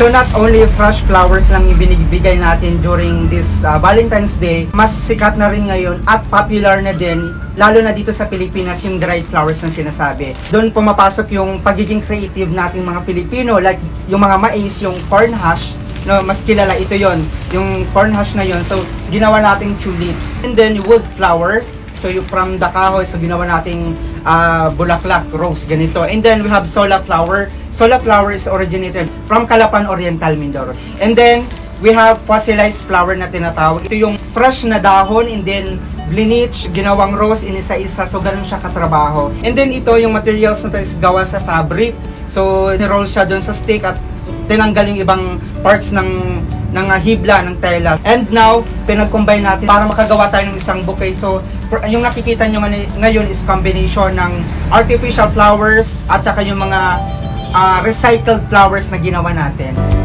So not only fresh flowers lang yung binibigay natin during this uh, Valentine's Day, mas sikat na rin ngayon at popular na din lalo na dito sa Pilipinas yung dried flowers na sinasabi. Doon pumapasok yung pagiging creative nating mga Filipino like yung mga mais, yung corn hash, no, mas kilala ito yon yung corn hash na yon so ginawa nating tulips and then wood flower so yung from the kahoy so ginawa nating ah, bulaklak rose ganito. And then we have sola flower sola flower is originated from Calapan Oriental Mindoro. And then we have fossilized flower na tinatawag. Ito yung fresh na dahon and then bleach, ginawang rose, inisa-isa, so ganun siya katrabaho. And then ito, yung materials na to is gawa sa fabric. So, niroll siya doon sa stick at tinanggal yung ibang parts ng ng uh, hibla ng tela. And now, pinag-combine natin para makagawa tayo ng isang bouquet. So, yung nakikita nyo ngayon is combination ng artificial flowers at saka yung mga uh, recycled flowers na ginawa natin.